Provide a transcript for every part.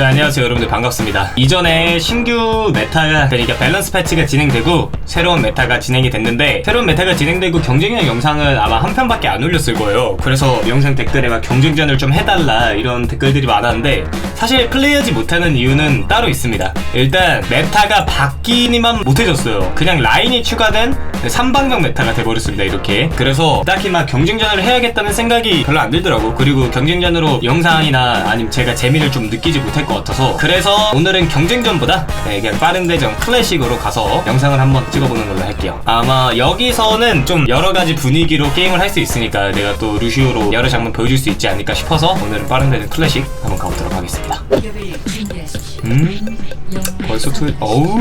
자 안녕하세요 여러분들. 반갑습니다. 이전에 신규 메타가 그러니까 밸런스 패치가 진행되고 새로운 메타가 진행이 됐는데 새로운 메타가 진행되고 경쟁력 영상은 아마 한 편밖에 안 올렸을 거예요. 그래서 영상 댓글에 막 경쟁전을 좀 해달라 이런 댓글들이 많았는데 사실 플레이하지 못하는 이유는 따로 있습니다. 일단 메타가 바뀌니만 못해졌어요. 그냥 라인이 추가된 삼방병 메타가 돼버렸습니다 이렇게. 그래서 딱히 막 경쟁전을 해야겠다는 생각이 별로 안 들더라고 그리고 경쟁전으로 영상이나 아니면 제가 재미를 좀 느끼지 못할 것 같아서. 그래서 오늘은 경쟁전보다 네, 그냥 빠른 대전 클래식으로 가서 영상을 한번 찍어보는 걸로 할게요. 아마 여기서는 좀 여러 가지 분위기로 게임을 할 수 있으니까 내가 또 루시오로 여러 장면 보여줄 수 있지 않을까 싶어서 오늘은 빠른 대전 클래식 한번 가보도록 하겠습니다. 음 벌써 투 어우.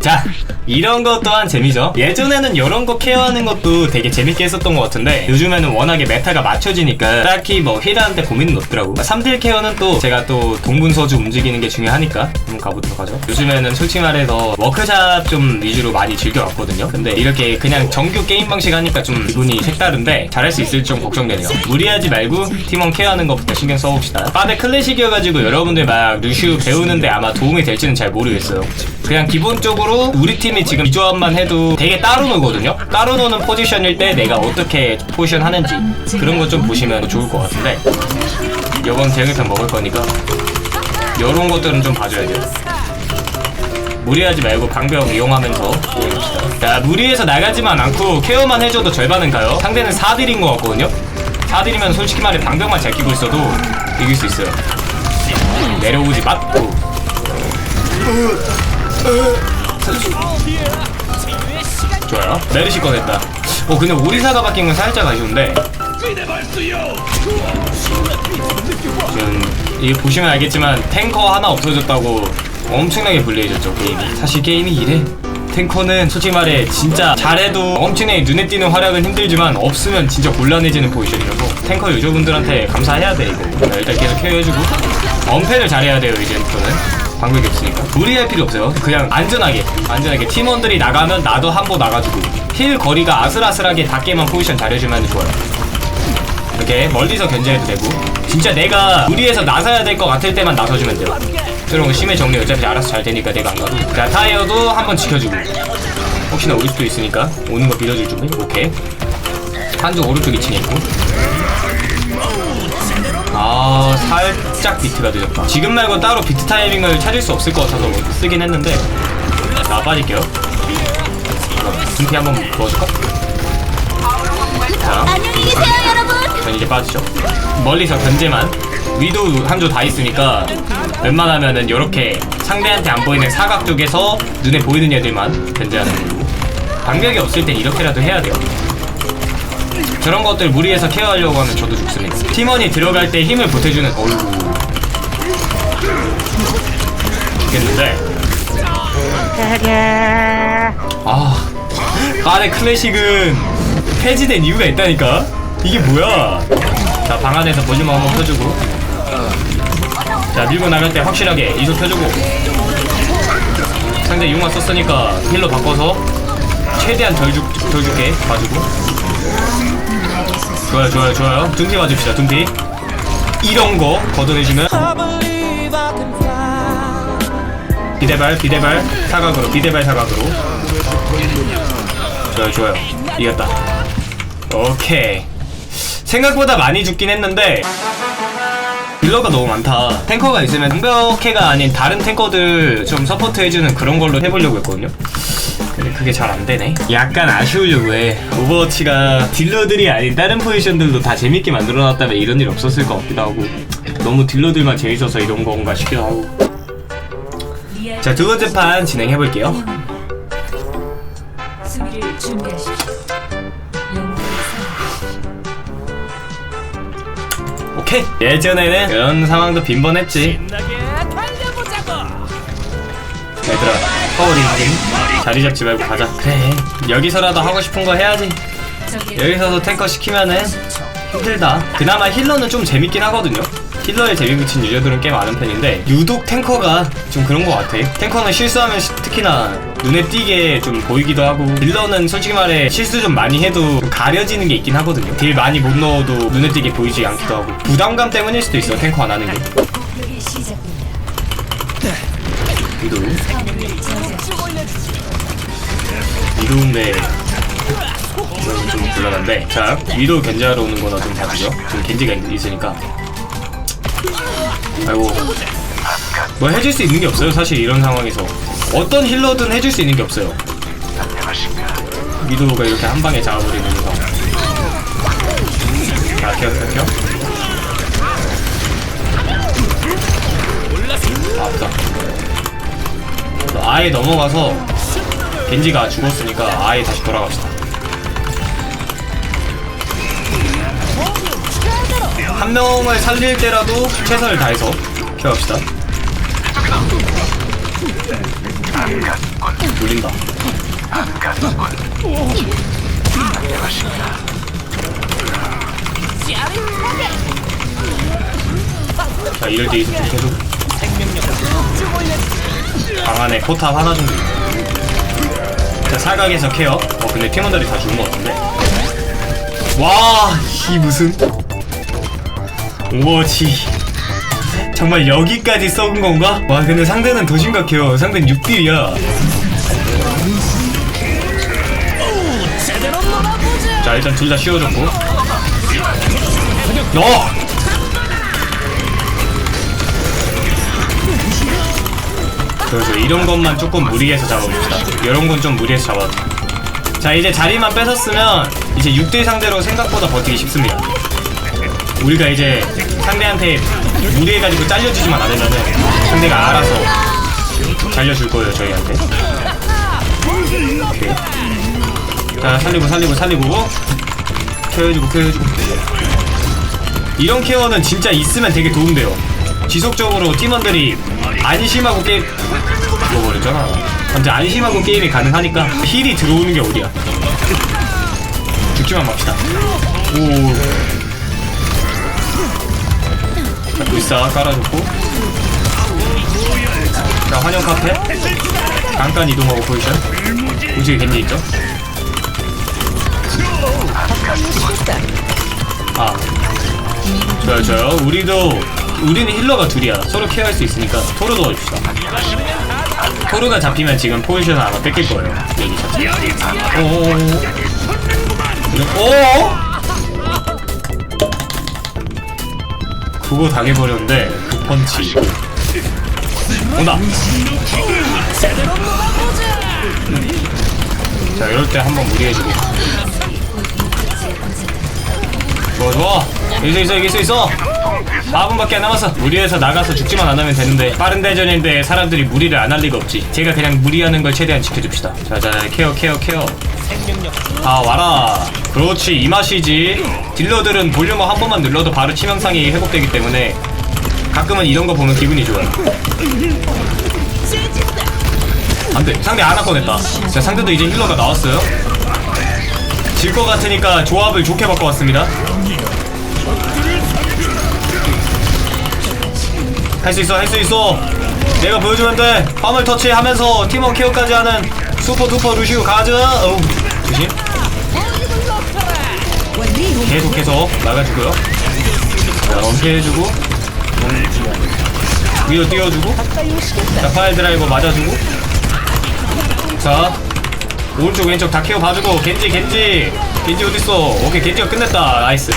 자 이런 것 또한 재미죠. 예전에는 이런 거 케어하는 것도 되게 재밌게 했었던 것 같은데 요즘에는 워낙에 메타가 맞춰지니까 딱히 뭐 힐하는데 고민은 없더라고. 3딜 케어는 또 제가 또 동분서주 움직이는 게 중요하니까 한번 가보도록 하죠. 요즘에는 솔직히 말해서 워크샵 좀 위주로 많이 즐겨왔거든요. 근데 이렇게 그냥 정규 게임 방식 하니까 좀 기분이 색다른데 잘할 수 있을지 좀 걱정되네요. 무리하지 말고 팀원 케어하는 것부터 신경 써봅시다. 빠데 클래식이어가지고 여러분들 막 루시우 배우는데 아마 도움이 될지는 잘 모르겠어요 그냥 기본적으로 우리 팀이 지금 이 조합만 해도 되게 따로 노거든요. 따로 노는 포지션일 때 내가 어떻게 포지션 하는지 그런 거 좀 보시면 좋을 것 같은데 이번 대응편 먹을 거니까 이런 것들은 좀 봐줘야 돼요. 무리하지 말고 방벽 이용하면서 이용합시다. 자 무리해서 나가지만 않고 케어만 해줘도 절반은 가요? 상대는 4딜인 것 같거든요. 4딜이면 솔직히 말해 방벽만 잘 끼고 있어도 이길 수 있어요. 내려오지 맞고 좋아요. 메르시 꺼냈다. 어 근데 오리사가 바뀐 건 살짝 아쉬운데. 지금 이게 보시면 알겠지만 탱커 하나 없어졌다고 엄청나게 불리해졌죠 게임이. 사실 게임이 이래. 탱커는 솔직히 말해 진짜 잘해도 엄청나게 눈에 띄는 활약은 힘들지만 없으면 진짜 곤란해지는 포지션이라서 탱커 유저분들한테 감사해야 돼 이거. 일단 계속 케어해주고. 언패를 잘해야 돼요 이제부터 는 방법이 없으니까. 무리할 필요 없어요. 그냥 안전하게 안전하게. 팀원들이 나가면 나도 한 번 나가주고. 힐 거리가 아슬아슬하게 닿게만 포지션 잘해주면 좋아요. 이렇게 멀리서 견제해도 되고. 진짜 내가 무리해서 나서야 될 것 같을 때만 나서주면 돼요. 그런 거 심해 정리 어차피 알아서 잘 되니까 내가 안 가도. 자 타이어도 한 번 지켜주고. 혹시나 올 수도 있으니까 오는 거 밀어줄 준비? 오케이. 한쪽 오른쪽 2층에 있고 아 살짝 비트가 늦었다. 지금 말고 따로 비트 타이밍을 찾을 수 없을 것 같아서 쓰긴 했는데 자 빠질게요. 둠피 한번 부어줄까? 자 안녕히 계세요, 여러분. 전 이제 빠지죠. 멀리서 견제만. 위도 한조 다 있으니까 웬만하면은 이렇게 상대한테 안 보이는 사각 쪽에서 눈에 보이는 애들만 견제하는 거고. 방벽이 없을 땐 이렇게라도 해야 돼요 저런 것들 무리해서 케어하려고 하면 저도 죽습니다. 팀원이 들어갈 때 힘을 보태주는 어이구 죽겠는데? 아 빠의 클래식은 폐지된 이유가 있다니까? 이게 뭐야? 자 방 안에서 보지마 한번 펴주고. 자 밀고 나갈 때 확실하게 이속 펴주고. 상대 융화 썼으니까 힐러 바꿔서 최대한 덜, 줄, 덜 줄게 봐주고 좋아요 좋아요 좋아요. 둥피 봐줍시다 둥피 이런 거 걷어내주면 비대발 비대발 사각으로 비대발 사각으로. 좋아요 좋아요. 이겼다. 오케이. 생각보다 많이 죽긴 했는데 딜러가 너무 많다. 탱커가 있으면 공벽해가 아닌 다른 탱커들 좀 서포트 해주는 그런 걸로 해보려고 했거든요 근데 그게 잘 안 되네. 약간 아쉬우려고 해 오버워치가 딜러들이 아닌 다른 포지션들도 다 재밌게 만들어놨다면 이런 일 없었을 것 같기도 하고. 너무 딜러들만 재밌어서 이런 건가 싶기도 하고. 자 두 번째 판 진행해 볼게요. 수비를 준비하십시오. 영웅을 선택하십시오. 오케이. 예전에는 그런 상황도 빈번했지 확인 자리 잡지 말고 가자. 그래. 여기서라도 하고 싶은 거 해야지. 여기서도 탱커 시키면은 힘들다. 그나마 힐러는 좀 재밌긴 하거든요. 힐러에 재미 붙인 유저들은 꽤 많은 편인데 유독 탱커가 좀 그런 것 같아. 탱커는 실수하면 시- 특히나 눈에 띄게 좀 보이기도 하고 딜러는 솔직히 말해 실수 좀 많이 해도 좀 가려지는 게 있긴 하거든요. 딜 많이 못 넣어도 눈에 띄게 보이지 않기도 하고 부담감 때문일 수도 있어 탱커 안 하는 게 저지하십시오. 위도인데 이건 좀 곤란한데 자 위도 견제하러 오는 거나 좀 봐주죠. 지금 겐지가 있- 있으니까. 아이고. 뭐 해줄 수 있는 게 없어요 사실 이런 상황에서. 어떤 힐러든 해줄 수 있는 게 없어요. 위도가 이렇게 한 방에 잡아버리는 상황 케어 케어 아, 아프다 아예 넘어가서 겐지가 죽었으니까 아예 다시 돌아갑시다. 한 명을 살릴 때라도 최선을 다해서 케어합시다. 돌린다. 자 이럴 때좀 계속 방 안에 포탑 하나 정도 있네 자 사각에서 케어. 어 근데 팀원들이 다 죽은 것 같은데? 와이 무슨? 오버워치 정말 여기까지 썩은 건가? 와 근데 상대는 더 심각해요. 상대는 6딜이야. 자 일단 둘다 씌워줬고. 너! 그래서 이런 것만 조금 무리해서 잡아봅시다. 이런 건 좀 무리해서 잡아도 자 이제 자리만 뺏었으면 이제 6대 상대로 생각보다 버티기 쉽습니다. 우리가 이제 상대한테 무리해가지고 잘려주지만 않으면은 상대가 알아서 잘려줄 거예요 저희한테. 오케이. 자 살리고 살리고 살리고. 케어해주고 케어해주고. 이런 케어는 진짜 있으면 되게 도움돼요. 지속적으로 팀원들이 안심하고 게임 죽어버렸잖아. 완전 안심하고 게임이 가능하니까 힐이 들어오는 게 어디야? 죽지만 맙시다. 오. 자, 불사 깔아줬고. 자 환영 카페. 잠깐 이동하고 포지션. 우측에 겐지 있죠? 아. 좋아요 좋아요. 우리도 우리는 힐러가 둘이야. 서로 케어할 수 있으니까 토르 도와줍시다. 토르가 잡히면 지금 포지션을 아마 뺏길 거예요. 여기 자체 오오 오 오 그거 당해버렸는데 그 펀치. 온다. 자 이럴 때 한번 무리해주고. 좋아 좋아. 수 있어 수 있어 4분밖에 안 남았어 무리해서 나가서 죽지만 안 하면 되는데 빠른 대전인데 사람들이 무리를 안 할 리가 없지. 제가 그냥 무리하는 걸 최대한 지켜줍시다. 자자 케어 케어 케어. 아 와라. 그렇지 이 맛이지. 딜러들은 볼륨을 한 번만 눌러도 바로 치명상이 회복되기 때문에 가끔은 이런 거 보면 기분이 좋아요. 안돼. 상대 안 꺼냈다. 자 상대도 이제 힐러가 나왔어요. 질 것 같으니까 조합을 좋게 바꿔왔습니다 할 수 있어 할 수 있어. 내가 보여주면 돼. 화물 터치하면서 팀원 케어까지 하는 슈퍼 두퍼 루시우 가자 어우 조심. 계속해서 나가주고요. 자 엄폐해주고 위로 띄워주고 자 파일 드라이버 맞아주고. 자 오른쪽 왼쪽 다 케어 봐주고. 겐지 겐지. 겐지 어딨어? 오케이 겐지가 끝냈다. 나이스.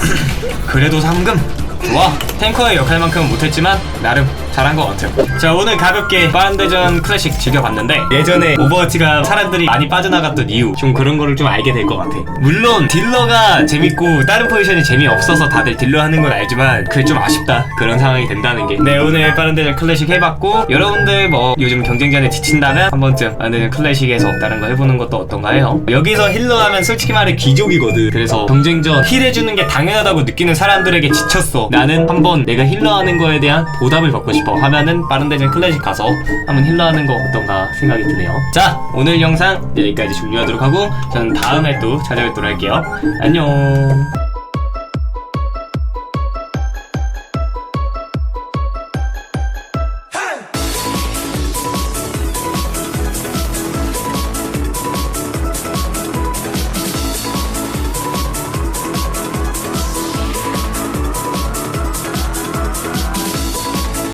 그래도 3금 좋아. 탱커의 역할만큼은 못했지만 나름 잘한 것 같아요. 자 오늘 가볍게 빠른대전 클래식 즐겨봤는데 예전에 오버워치가 사람들이 많이 빠져나갔던 이유 좀 그런 거를 좀 알게 될 것 같아 물론 딜러가 재밌고 다른 포지션이 재미없어서 다들 딜러 하는 건 알지만 그게 좀 아쉽다. 그런 상황이 된다는 게 네 오늘 빠른대전 클래식 해봤고 여러분들 뭐 요즘 경쟁전에 지친다면 한 번쯤 빠른대전 클래식에서 다른 거 해보는 것도 어떤가 해요? 여기서 힐러 하면 솔직히 말해 귀족이거든. 그래서 경쟁전 힐 해주는 게 당연하다고 느끼는 사람들에게 지쳤어. 나는 한번 내가 힐러 하는 거에 대한 보답을 받고 싶어 하면은 빠른 대전 클래식 가서 한번 힐러 하는 거 어떤가 생각이 드네요. 자 오늘 영상 여기까지 종료하도록 하고 저는 다음에 또 찾아뵙도록 할게요. 안녕